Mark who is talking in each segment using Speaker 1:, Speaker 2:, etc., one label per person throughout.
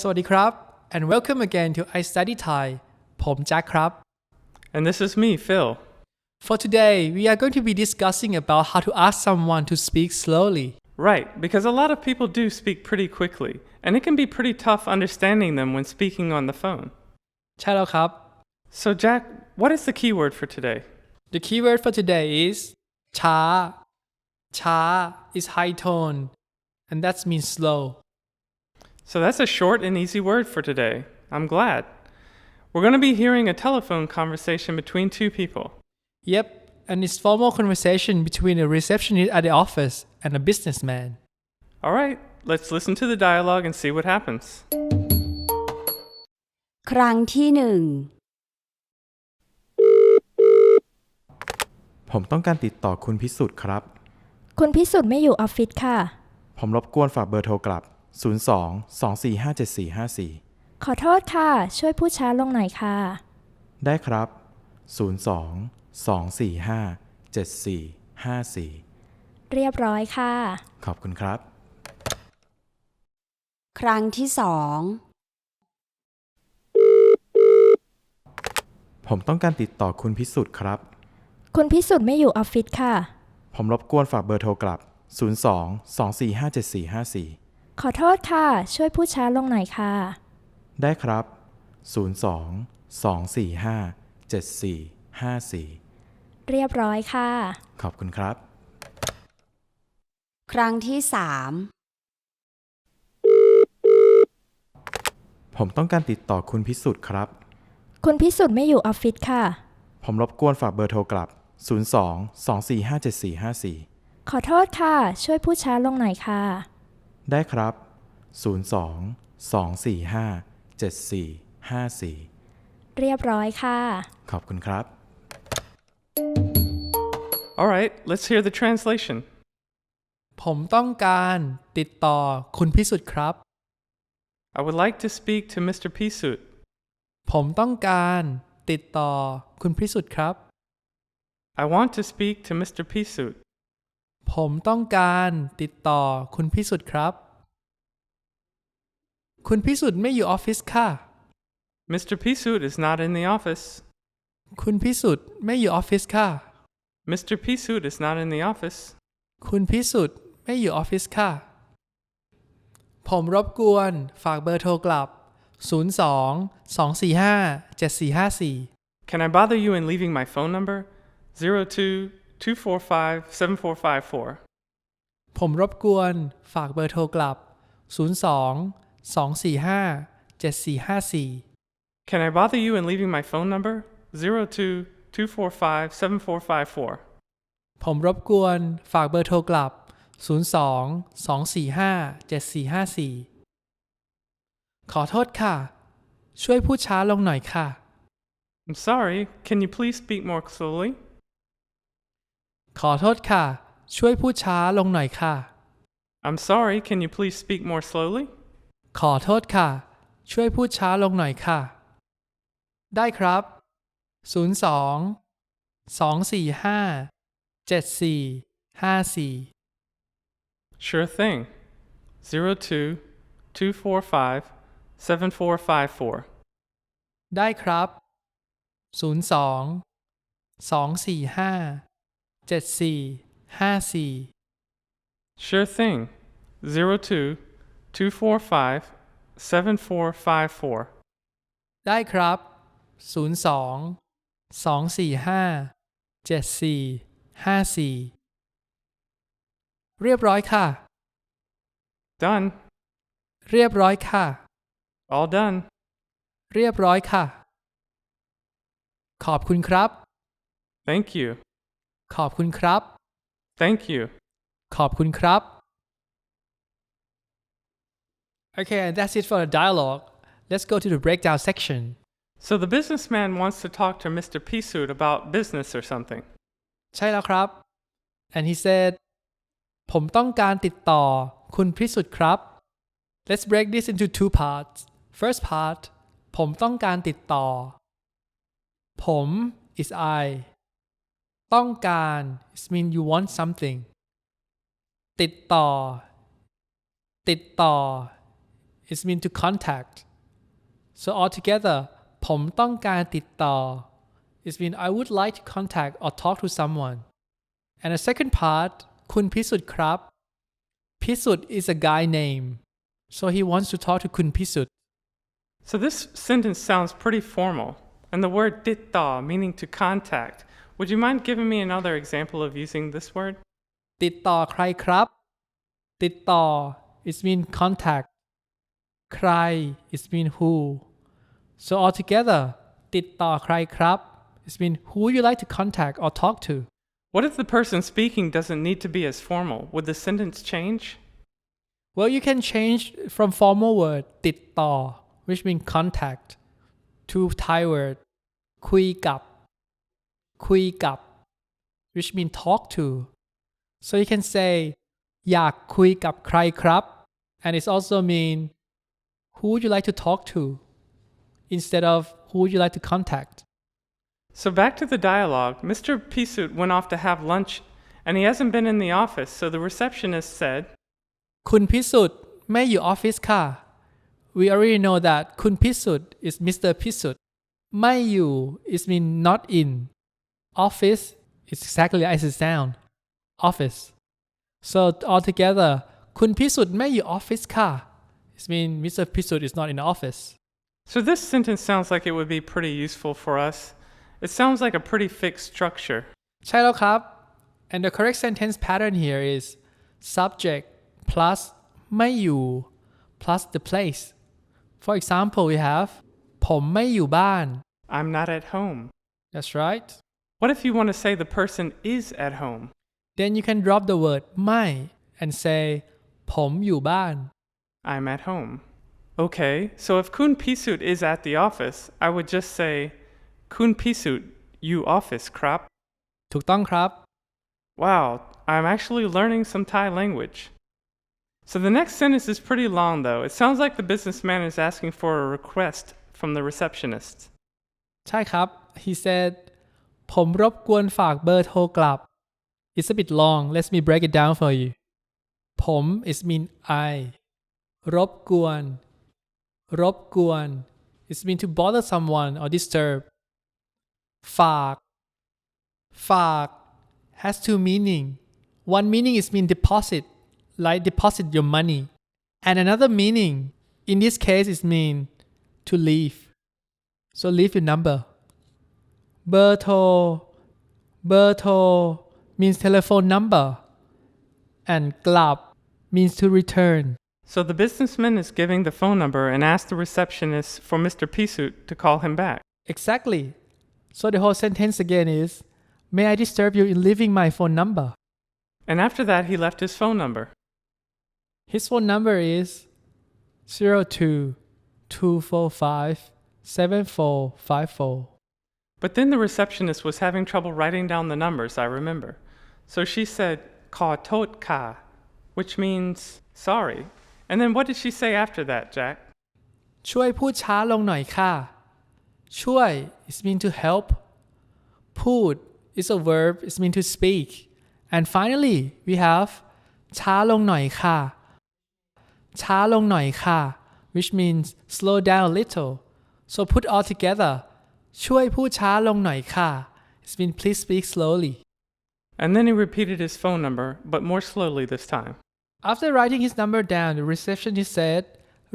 Speaker 1: สวัสดีครับ and welcome again to I Study Thai ผมแจ็คครับ
Speaker 2: And this is me, Phil.
Speaker 1: For today we are going to be discussing about how to ask someone to speak slowly
Speaker 2: Right, because a lot of people do speak pretty quickly, and it can be pretty tough understanding them when speaking on the phone.
Speaker 1: ใช่แล้วครับ
Speaker 2: So, Jack, what is the keyword for today?
Speaker 1: The keyword for today is ช้า ช้า is high tone and that means slow
Speaker 2: So, that's a short and easy word for today. I'm glad. We're going to be hearing a telephone conversation between two people.
Speaker 1: Yep and it's formal conversation between a receptionist at the office and a businessman
Speaker 2: All right, let's listen to the dialogue and see what happens.
Speaker 3: ครั้งที่หนึ่ง
Speaker 4: ผมต้องการติดต่อคุณพิสุทธิ์ครับ
Speaker 5: คุณพิสุทธิ์ไม่อยู่ออฟฟิศค่ะ
Speaker 4: ผมรบกวนฝากเบอร์โทรกลับ 02 2457454
Speaker 5: ขอโทษค่ะ ช่วยพูดช้าลงหน่อยค่ะ
Speaker 4: ได้ครับ 02 245 7454
Speaker 5: เรียบร้อยค่ะ
Speaker 4: ขอบคุณครับ
Speaker 3: ครั้งที่สอง
Speaker 4: ผมต้องการติดต่อคุณพิสุทธิ์ครับ
Speaker 5: คุณพิสุทธิ์ไม่อยู่ออฟฟิศค่ะ
Speaker 4: ผมรบกวนฝากเบอร์โทรกลับ 02 245 7454
Speaker 5: ขอโทษค่ะ ช่วยพูดช้าลงหน่อยค่ะ
Speaker 4: ได้ครับ 02 245 7454
Speaker 5: เรียบร้อยค่ะ
Speaker 4: ขอบคุณครับ
Speaker 3: ครั้งที่สาม
Speaker 4: ผมต้องการติดต่อคุณพิสุทธิ์ครับ
Speaker 5: คุณพิสุทธิ์ไม่อยู่ออฟฟิศค่ะ
Speaker 4: ผมรบกวนฝากเบอร์โทรกลับ 02 245 7454
Speaker 5: ขอโทษค่ะ ช่วยพูดช้าลงหน่อยค่ะ
Speaker 4: ได้ครับ 02 245 7454
Speaker 5: เรียบร้อยค่ะ
Speaker 4: ขอบคุณครับ
Speaker 2: All right, let's hear the translation.
Speaker 1: ผมต้องการติดต่อคุณพิสุทธิ์ครับ
Speaker 2: I would like to speak to Mr. Pisut.
Speaker 1: ผมต้องการติดต่อคุณพิสุทธิ์ครับ
Speaker 2: I want to speak to Mr. Pisut.
Speaker 1: ผมต้องการติดต่อคุณพิสุทธิ์ครับ คุณพิสุทธิ์ไม่อยู่ออฟฟิศค่ะ
Speaker 2: Mr. Pisut is not in the office.
Speaker 1: คุณพิสุทธิ์ไม่อยู่ออฟฟิศค่ะ
Speaker 2: Mr. Pisut is not in the office.
Speaker 1: คุณพิสุทธิ์ไม่อยู่ออฟฟิศค่ะ ผมรบกวนฝากเบอร์โทรกลับ 02 245 7454
Speaker 2: Can I bother you in leaving my phone number? 02 245 7454.
Speaker 1: ผมรบกวนฝากเบอร์โทรกลับ 02 245 7454
Speaker 2: Can I bother you in leaving my phone number? 02 245 7454.
Speaker 1: ผมรบกวนฝากเบอร์โทรกลับ 02 245 7454 ขอโทษค่ะ ช่วยพูดช้าลงหน่อยค่ะ
Speaker 2: I'm sorry, can you please speak more slowly?
Speaker 1: ขอโทษค่ะ ช่วยพูดช้าลงหน่อยค่ะ
Speaker 2: I'm sorry, can you please speak more slowly?
Speaker 1: ขอโทษค่ะ ช่วยพูดช้าลงหน่อยค่ะ ได้ครับ 02 245 7454
Speaker 2: Sure thing. 02 245 7454.
Speaker 1: ได้ครับ 02 245 7454
Speaker 2: Sure thing. 02 245 7454.
Speaker 1: ได้ครับ02 245 7454เรียบร้อยค่ะ
Speaker 2: Done.
Speaker 1: เรียบร้อยค่ะ
Speaker 2: All done.
Speaker 1: เรียบร้อยค่ะ ขอบคุณครับ
Speaker 2: Thank you.
Speaker 1: ขอบคุณครับ
Speaker 2: Thank you.
Speaker 1: ขอบคุณครับ Okay, and that's it for the dialogue. Let's go to the breakdown section.
Speaker 2: So the businessman wants to talk to Mr. Pisut about business or something.
Speaker 1: ใช่แล้วครับ and he said ผมต้องการติดต่อคุณพิสุทธิ์ครับ Let's break this into two parts. First part ผมต้องการติดต่อ ผม is I ต้องการ it mean you want something ติดต่อ ติดต่อ is mean to contact so altogether ผมต้องการติดต่อ is mean I would like to contact or talk to someone and the second part คุณพิสุทธิ์ครับ พิสุทธิ์ is a guy name so he wants to talk to คุณพิสุทธิ์
Speaker 2: So this sentence sounds pretty formal. And the word ditta, meaning to contact. Would you mind giving me another example of using this word?
Speaker 1: ติดต่อใครครับ ติดต่อ is mean contact ใคร is mean who so altogether ติดต่อใครครับ is mean who you like to contact or talk to
Speaker 2: What if the person speaking doesn't need to be as formal? Would the sentence change?
Speaker 1: well you can change from formal word ติดต่อ which mean contact to Thai word คุยกับ คุยกับ which mean talk to so you can say อยากคุยกับใครครับ and it also mean who would you like to talk to instead of who would you like to contact
Speaker 2: So back to the dialogue. Mr. Pisut went off to have lunch and he hasn't been in the office, so the receptionist said,
Speaker 1: คุณพิสุทธิ์ไม่อยู่ออฟฟิศค่ะ we already know that คุณพิสุทธิ์ is Mr. พิสุทธิ์ไม่อยู่ is mean not in office is exactly as it sound office so altogether คุณพิสุทธิ์ไม่อยู่ออฟฟิศค่ะ it mean Mr. พิสุทธิ์ is not in the office
Speaker 2: So this sentence sounds like it would be pretty useful for us. It sounds like a pretty fixed structure.
Speaker 1: ใช่แล้วครับ and the correct sentence pattern here is subject plus ไม่อยู่ plus the place for example we have ผมไม่อยู่บ้าน
Speaker 2: I'm not at home.
Speaker 1: that's right
Speaker 2: What if you want to say the person is at home?
Speaker 1: then you can drop the word ไม่ and say ผมอยู่บ้าน
Speaker 2: I'm at home. Okay, so if Kun Pisut is at the office, I would just say, Kun Pisut, you office crap.
Speaker 1: ถูกต้องครับ
Speaker 2: Wow, I'm actually learning some Thai language. So the next sentence is pretty long though. It sounds like the businessman is asking for a request from the receptionist.
Speaker 1: ใช่ครับ he said ผมรบกวนฝากเบอร์โทรกลับ it's a bit long let me break it down for you ผม is mean I รบกวน รบกวน is mean to bother someone or disturb ฝาก ฝาก has two meaning one meaning is mean deposit like deposit your money and another meaning in this case is mean to leave so leave your number เบอร์โทร เบอร์โทร means telephone number and กลับ means to return
Speaker 2: So the businessman is giving the phone number and asked the receptionist for Mr. Pisut to call him back.
Speaker 1: exactly so the whole sentence again is may I disturb you in leaving my phone number
Speaker 2: And after that, he left his phone number.
Speaker 1: his phone number is 02 245 7454
Speaker 2: But then the receptionist was having trouble writing down the numbers, I remember. So she said, Ka tot ka, which means sorry. And then what did she say after that, Jack?
Speaker 1: ช่วยพูดช้าลงหน่อยค่ะ ช่วย is mean to help พูด is a verb is mean to speak and finally we have ช้าลงหน่อยค่ะ ช้าลงหน่อยค่ะ which means slow down a little so put all together ช่วยพูดช้าลงหน่อยค่ะ it means please speak slowly
Speaker 2: And then he repeated his phone number, but more slowly this time.
Speaker 1: After writing his number down, the receptionist said,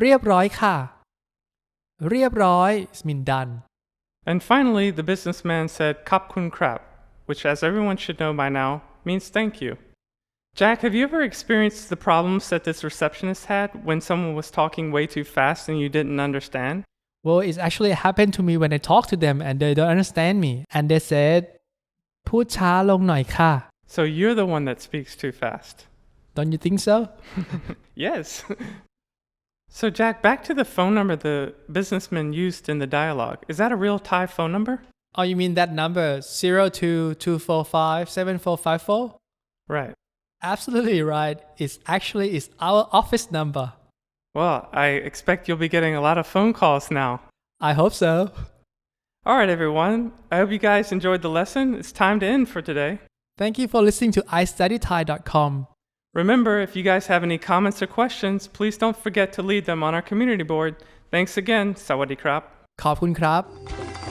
Speaker 1: เรียบร้อยค่ะ เรียบร้อย is mean done.
Speaker 2: And finally, the businessman said Kap kun krap, which, as everyone should know by now, means thank you. Jack, have you ever experienced the problems that this receptionist had when someone was talking way too fast and you didn't understand?
Speaker 1: Well, it's actually happened to me when I talk to them and they don't understand me. And they said, พูดช้าลงหน่อยค่ะ
Speaker 2: So you're the one that speaks too fast.
Speaker 1: Don't you think so?
Speaker 2: Yes. so, Jack, back to the phone number the businessman used in the dialogue. Is that a real Thai phone number?
Speaker 1: Oh, you mean that number 022457454?
Speaker 2: Right.
Speaker 1: Absolutely right. It's actually it's our office number.
Speaker 2: Well, I expect you'll be getting a lot of phone calls now.
Speaker 1: I hope so.
Speaker 2: All right, everyone. I hope you guys enjoyed the lesson. It's time to end for today.
Speaker 1: Thank you for listening to istudythai.com.
Speaker 2: Remember, if you guys have any comments or questions, please don't forget to leave them on our community board. Thanks again. Sawadee krap.
Speaker 1: ขอบคุณครับ